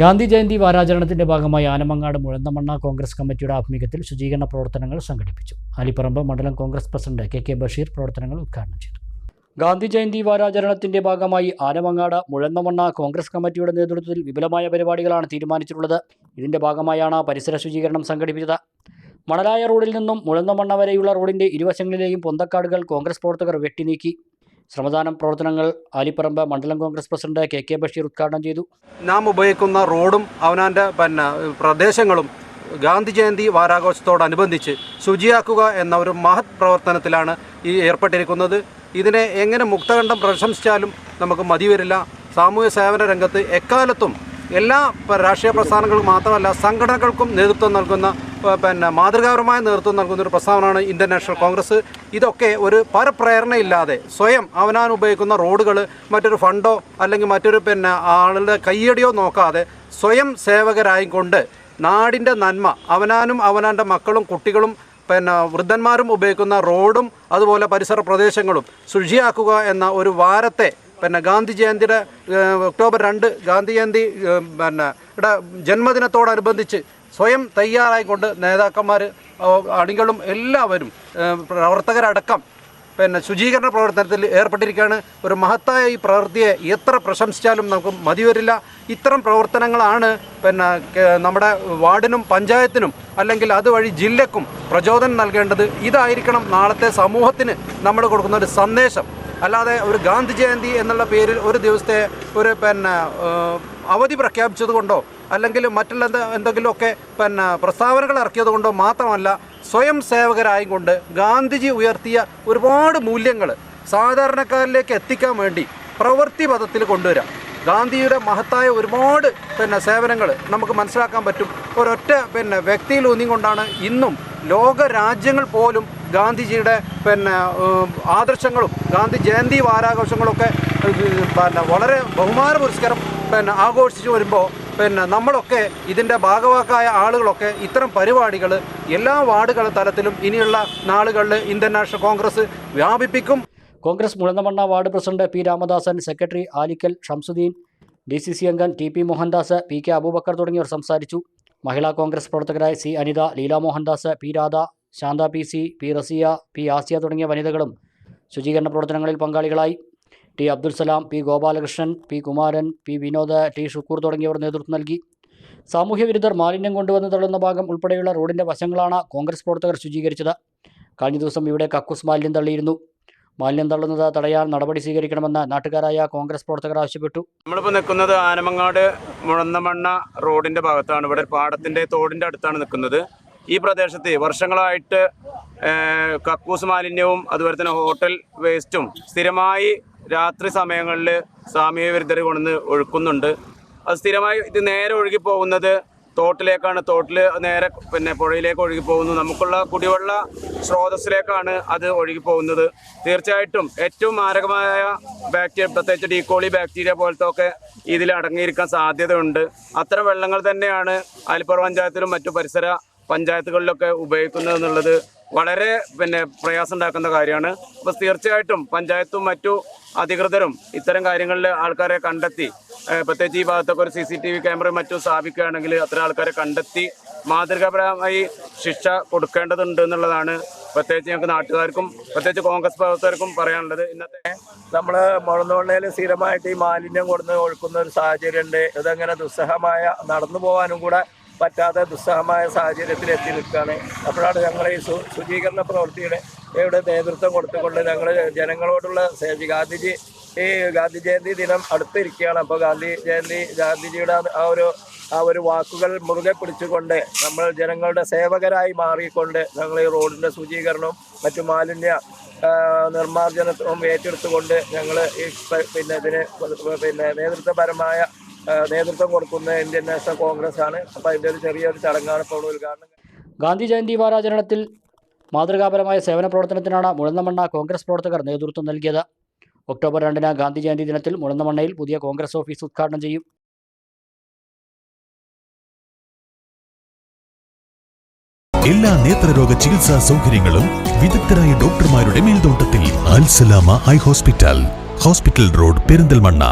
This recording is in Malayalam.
ഗാന്ധി ജയന്തി വാരാചരണത്തിന്റെ ഭാഗമായി ആനമങ്ങാട് മുഴന്തമണ്ണ കോൺഗ്രസ് കമ്മിറ്റിയുടെ ആഭിമുഖ്യത്തിൽ ശുചീകരണ പ്രവർത്തനങ്ങൾ സംഘടിപ്പിച്ചു. ആലിപ്പറമ്പ് മണ്ഡലം Congress president K K Basheer പ്രവർത്തനങ്ങൾ ഉദ്ഘാടനം ചെയ്തു. ഗാന്ധി ജയന്തി വാരാചരണത്തിന്റെ ഭാഗമായി ആനമങ്ങാട് മുഴന്തമണ്ണ കോൺഗ്രസ് കമ്മിറ്റിയുടെ നേതൃത്വത്തിൽ വിപുലമായ പരിപാടികളാണ് തീരുമാനിച്ചിട്ടുള്ളത്. ഇതിന്റെ ഭാഗമായാണ് പരിസര ശുചീകരണം സംഘടിപ്പിച്ചത്. മണലായ റോഡിൽ നിന്നും മുഴന്തമണ്ണ വരെയുള്ള റോഡിന്റെ ഇരുവശങ്ങളിലെയും പൊന്തക്കാടുകൾ കോൺഗ്രസ് പ്രവർത്തകർ വെട്ടിനീക്കി. ശ്രമദാനം പ്രവർത്തനങ്ങൾ ആലിപ്പറമ്പ് മണ്ഡലം Congress president K K Basheer ഉദ്ഘാടനം ചെയ്തു. നാം ഉപയോഗിക്കുന്ന റോഡും അവനാന്റെ പിന്നെ പ്രദേശങ്ങളും ഗാന്ധി ജയന്തി വാരാഘോഷത്തോടനുബന്ധിച്ച് ശുചിയാക്കുക എന്ന ഒരു മഹത് പ്രവർത്തനത്തിലാണ് ഈ ഏർപ്പെട്ടിരിക്കുന്നത്. ഇതിനെ എങ്ങനെ മുക്തകണ്ഠം പ്രശംസിച്ചാലും നമുക്ക് മതി വരില്ല സാമൂഹ്യ സേവന രംഗത്ത് എക്കാലത്തും എല്ലാ രാഷ്ട്രീയ പ്രസ്ഥാനങ്ങൾക്കും മാത്രമല്ല സംഘടനകൾക്കും നേതൃത്വം നൽകുന്ന പിന്നെ മാതൃകാപരമായ നേതൃത്വം നൽകുന്ന ഒരു പ്രസ്ഥാനമാണ് ഇന്ത്യൻ നാഷണൽ കോൺഗ്രസ്. ഇതൊക്കെ ഒരു പരപ്രേരണയില്ലാതെ സ്വയം അവനാൻ ഉപയോഗിക്കുന്ന റോഡുകൾ മറ്റൊരു ഫണ്ടോ അല്ലെങ്കിൽ മറ്റൊരു പിന്നെ ആളുടെ കയ്യടിയോ നോക്കാതെ സ്വയം സേവകരായി കൊണ്ട് നാടിന്റെ നന്മ അവനാനും അവനാന്റെ മക്കളും കുട്ടികളും പിന്നെ വൃദ്ധന്മാരും ഉപയോഗിക്കുന്ന റോഡും അതുപോലെ പരിസര പ്രദേശങ്ങളും ശുചിയാക്കുക എന്ന ഒരു വാരത്തെ പിന്നെ ഗാന്ധി ജയന്തിയുടെ ഒക്ടോബർ രണ്ട് ഗാന്ധി ജയന്തി പിന്നെ ഇവിടെ ജന്മദിനത്തോടനുബന്ധിച്ച് സ്വയം തയ്യാറായിക്കൊണ്ട് നേതാക്കന്മാർ അണികളും എല്ലാവരും പ്രവർത്തകരടക്കം പിന്നെ ശുചീകരണ പ്രവർത്തനത്തിൽ ഏർപ്പെട്ടിരിക്കുകയാണ്. ഒരു മഹത്തായ ഈ പ്രവൃത്തിയെ എത്ര പ്രശംസിച്ചാലും നമുക്ക് മതി വരില്ല ഇത്തരം പ്രവർത്തനങ്ങളാണ് പിന്നെ നമ്മുടെ വാർഡിനും പഞ്ചായത്തിനും അല്ലെങ്കിൽ അതുവഴി ജില്ലക്കും പ്രചോദനം നൽകേണ്ടത്. ഇതായിരിക്കണം നാളത്തെ സമൂഹത്തിന് നമ്മൾ കൊടുക്കുന്ന ഒരു സന്ദേശം. അല്ലാതെ ഒരു ഗാന്ധി ജയന്തി എന്നുള്ള പേരിൽ ഒരു ദിവസത്തെ ഒരു പിന്നെ അവധി പ്രഖ്യാപിച്ചത് കൊണ്ടോ അല്ലെങ്കിൽ മറ്റുള്ള എന്താ എന്തെങ്കിലുമൊക്കെ പിന്നെ പ്രസ്താവനകൾ ഇറക്കിയത് കൊണ്ടോ മാത്രമല്ല സ്വയം സേവകരായും കൊണ്ട് ഗാന്ധിജി ഉയർത്തിയ ഒരുപാട് മൂല്യങ്ങൾ സാധാരണക്കാരിലേക്ക് എത്തിക്കാൻ വേണ്ടി പ്രവൃത്തി പദത്തിൽ കൊണ്ടുവരാം. ഗാന്ധിയുടെ മഹത്തായ ഒരുപാട് പിന്നെ സേവനങ്ങൾ നമുക്ക് മനസ്സിലാക്കാൻ പറ്റും. ഒരൊറ്റ പിന്നെ വ്യക്തിയിൽ ഊന്നിക്കൊണ്ടാണ് ഇന്നും ലോക രാജ്യങ്ങൾ പോലും ഗാന്ധിജിയുടെ പിന്നെ ആദർശങ്ങളും ഗാന്ധി ജയന്തി വാരാഘോഷങ്ങളൊക്കെ പിന്നെ വളരെ ബഹുമാന പുരസ്കാരം പിന്നെ ആഘോഷിച്ചു വരുമ്പോൾ പിന്നെ നമ്മളൊക്കെ ഇതിന്റെ ഭാഗവാക്കായ ആളുകളൊക്കെ ഇത്തരം പരിപാടികൾ എല്ലാ വാർഡുകൾ തലത്തിലും ഇനിയുള്ള നാളുകളിൽ ഇന്ത്യൻ നാഷണൽ കോൺഗ്രസ് വ്യാപിപ്പിക്കും. Congress Muzhanthamanna ward president P Ramadasan secretary Alikkal Shamsudheen D C C അംഗം T P Mohandas P K Aboobacker തുടങ്ങിയവർ സംസാരിച്ചു. മഹിളാ കോൺഗ്രസ് പ്രവർത്തകരായ C Anitha Leela Mohandas P Radha Shantha P C P Raziya P Asiya തുടങ്ങിയ വനിതകളും ശുചീകരണ പ്രവർത്തനങ്ങളിൽ പങ്കാളികളായി. T Abdul Salam P Gopalakrishnan P Kumaran P Vinod T Shukkoor തുടങ്ങിയവർ നേതൃത്വം നൽകി. സാമൂഹ്യ വിരുദ്ധർ മാലിന്യം കൊണ്ടുവന്ന് തള്ളുന്ന ഭാഗം ഉൾപ്പെടെയുള്ള റോഡിന്റെ വശങ്ങളാണ് കോൺഗ്രസ് പ്രവർത്തകർ ശുചീകരിച്ചത്. കഴിഞ്ഞ ദിവസം ഇവിടെ കക്കൂസ് മാലിന്യം തള്ളിയിരുന്നു. മാലിന്യം തള്ളുന്നത് തടയാൻ നടപടി സ്വീകരിക്കണമെന്ന് നാട്ടുകാരായ കോൺഗ്രസ് പ്രവർത്തകർ ആവശ്യപ്പെട്ടു. നമ്മളിപ്പോൾ നിൽക്കുന്നത് ആനമങ്ങാട് മുഴന്നമണ്ണ റോഡിന്റെ ഭാഗത്താണ്. ഇവിടെ പാടത്തിന്റെ തോടിന്റെ അടുത്താണ് നിൽക്കുന്നത്. ഈ പ്രദേശത്ത് വർഷങ്ങളായിട്ട് കക്കൂസ് മാലിന്യവും അതുപോലെ തന്നെ ഹോട്ടൽ വേസ്റ്റും സ്ഥിരമായി രാത്രി സമയങ്ങളിൽ സാമൂഹ്യ വിരുദ്ധർ കൊണ്ടുവന്ന് ഒഴുക്കുന്നുണ്ട്. അത് സ്ഥിരമായി ഇത് നേരെ ഒഴുകി പോകുന്നത് തോട്ടിലേക്കാണ് തോട്ടിൽ നേരെ പിന്നെ പുഴയിലേക്ക് ഒഴുകി പോകുന്നു നമുക്കുള്ള കുടിവെള്ള സ്രോതസ്സിലേക്കാണ് അത് ഒഴുകി പോകുന്നത് തീർച്ചയായിട്ടും ഏറ്റവും മാരകമായ ബാക്ടീരിയ പ്രത്യേകിച്ച് ഡീകോളി ബാക്ടീരിയ പോലത്തെ ഒക്കെ ഇതിൽ അടങ്ങിയിരിക്കാൻ സാധ്യതയുണ്ട്. അത്തരം വെള്ളങ്ങൾ തന്നെയാണ് ആലിപ്പുറ പഞ്ചായത്തിലും മറ്റു പരിസര പഞ്ചായത്തുകളിലൊക്കെ ഉപയോഗിക്കുന്നത് എന്നുള്ളത് വളരെ പിന്നെ പ്രയാസം ഉണ്ടാക്കുന്ന കാര്യമാണ്. അപ്പോൾ തീർച്ചയായിട്ടും പഞ്ചായത്തും മറ്റു അധികൃതരും ഇത്തരം കാര്യങ്ങളിൽ ആൾക്കാരെ കണ്ടെത്തി പ്രത്യേകിച്ച് ഈ ഭാഗത്തൊക്കെ ഒരു സി സി ടി വി ക്യാമറയും മറ്റും സ്ഥാപിക്കുകയാണെങ്കിൽ അത്തരം ആൾക്കാരെ കണ്ടെത്തി മാതൃകാപരമായി ശിക്ഷ കൊടുക്കേണ്ടതുണ്ട് എന്നുള്ളതാണ് പ്രത്യേകിച്ച് ഞങ്ങൾക്ക് നാട്ടുകാർക്കും പ്രത്യേകിച്ച് കോൺഗ്രസ് പ്രവർത്തകർക്കും പറയാനുള്ളത്. ഇന്നത്തെ നമ്മൾ മുളന്നുകൊള്ളയിൽ സ്ഥിരമായിട്ട് ഈ മാലിന്യം കൊടുന്ന് ഒഴുക്കുന്ന ഒരു സാഹചര്യമുണ്ട്. ഇതങ്ങനെ ദുസ്സഹമായ നടന്നു പോകാനും കൂടെ പറ്റാത്ത ദുസ്സഹമായ സാഹചര്യത്തിൽ എത്തി നിൽക്കുകയാണ്. അപ്പോഴാണ് ഞങ്ങൾ ഈ ശുചീകരണ പ്രവൃത്തിയുടെ ഇവിടെ നേതൃത്വം കൊടുത്തുകൊണ്ട് ഞങ്ങൾ ജനങ്ങളോടുള്ള ഗാന്ധിജി ഈ ഗാന്ധി ജയന്തി ദിനം അടുത്തിരിക്കുകയാണ്. അപ്പോൾ ഗാന്ധി ജയന്തി ഗാന്ധിജിയുടെ ആ ഒരു ആ ഒരു വാക്കുകൾ മുറുകെ പിടിച്ചുകൊണ്ട് നമ്മൾ ജനങ്ങളുടെ സേവകരായി മാറിക്കൊണ്ട് ഞങ്ങൾ ഈ റോഡിന്റെ ശുചീകരണവും മറ്റു മാലിന്യ നിർമ്മാർജനവും ഏറ്റെടുത്തുകൊണ്ട് ഞങ്ങൾ ഈ പിന്നെ ഇതിന് പിന്നെ നേതൃത്വപരമായ നേതൃത്വം കൊടുക്കുന്ന ഇന്ത്യൻ നാഷണൽ കോൺഗ്രസ് ആണ് അപ്പോൾ അതിന്റെ ഒരു ചെറിയൊരു ചടങ്ങാണ് ഇപ്പോൾ ഉദ്ഘാടനം ഗാന്ധി ജയന്തി വാരാചരണത്തിൽ മാതൃകാപരമായ സേവന പ്രവർത്തനത്തിനാണ് മുഴുന്നമണ്ണ കോൺഗ്രസ് പ്രവർത്തകർ നേതൃത്വം നൽകിയത്. ഒക്ടോബർ രണ്ടിന് ഗാന്ധി ജയന്തി ദിനത്തിൽ മുളന്നമണ്ണയിൽ പുതിയ കോൺഗ്രസ് ഓഫീസ് ഉദ്ഘാടനം ചെയ്യും. എല്ലാ നേത്രരോഗ ചികിത്സാ സൗകര്യങ്ങളും വിദഗ്ധരായ ഡോക്ടർമാരുടെ മേൽനോട്ടത്തിൽ Alsalama eye hospital. Hospital road Perinthalmanna.